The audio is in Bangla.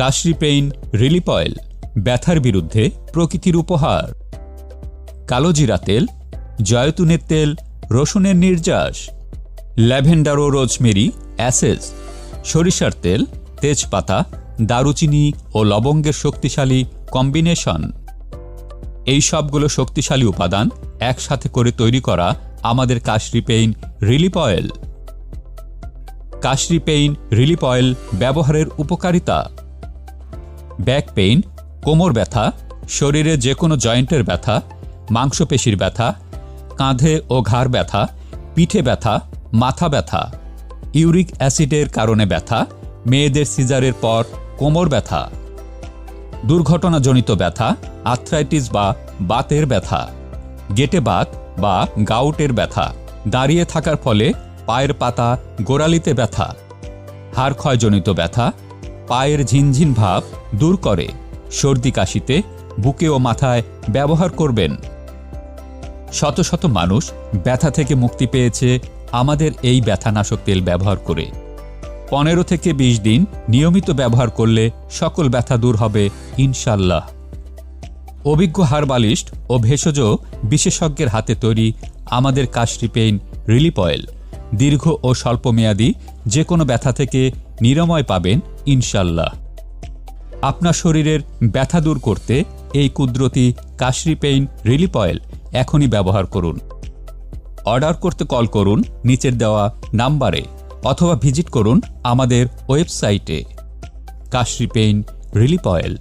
কাশরি পেইন রিলিপ অয়েল, ব্যথার বিরুদ্ধে প্রকৃতির উপহার। কালোজিরা তেল, জয়তুনের তেল, রসুনের নির্যাস, ল্যাভেন্ডার ও রোজমেরি অ্যাসেস সরিষার তেল, তেজপাতা, দারুচিনি ও লবঙ্গের শক্তিশালী কম্বিনেশন। এই সবগুলো শক্তিশালী উপাদান একসাথে করে তৈরি করা আমাদের Kashri pain relief oil. Kashri pain relief oil ব্যবহারের উপকারিতা। ব্যাক পেইন কোমর ব্যথা, শরীরে যে কোনো জয়েন্টের ব্যথা, মাংসপেশির ব্যথা, কাঁধে ও ঘাড় ব্যথা, পিঠে ব্যথা, মাথা ব্যথা, ইউরিক অ্যাসিডের কারণে ব্যথা, মেয়েদের সিজারের পর কোমর ব্যথা, দুর্ঘটনাজনিত ব্যথা, আর্থ্রাইটিস বা বাতের ব্যথা, গেটে বাত বা গাউটের ব্যথা, দাঁড়িয়ে থাকার ফলে পায়ের পাতা গোড়ালিতে ব্যথা হাড় ক্ষয়জনিত ব্যথা পায়ের ঝিনঝিন ভাব দূর করে। সর্দি কাশিতে বুকে ও মাথায় ব্যবহার করবেন। শত শত মানুষ ব্যথা থেকে মুক্তি পেয়েছে আমাদের এই ব্যথানাশক তেল ব্যবহার করে। পনেরো থেকে ২০ দিন নিয়মিত ব্যবহার করলে সকল ব্যথা দূর হবে ইনশাল্লাহ অভিজ্ঞ হারবালিস্ট ও ভেষজ বিশেষজ্ঞের হাতে তৈরি আমাদের কাশরি পেইন রিলিপ অয়েল। দীর্ঘ ও স্বল্পমেয়াদী যে কোনো ব্যথা থেকে নিরাময় পাবেন, ইনশাল্লাহ। আপনার শরীরের ব্যথা দূর করতে এই কুদরতি কাশরি পেইন রিলিপ অয়েল এখনই ব্যবহার করুন। অর্ডার করতে কল করুন নিচের দেওয়া নাম্বারে অথবা ভিজিট করুন আমাদের ওয়েবসাইটে। Kashri pain relief oil.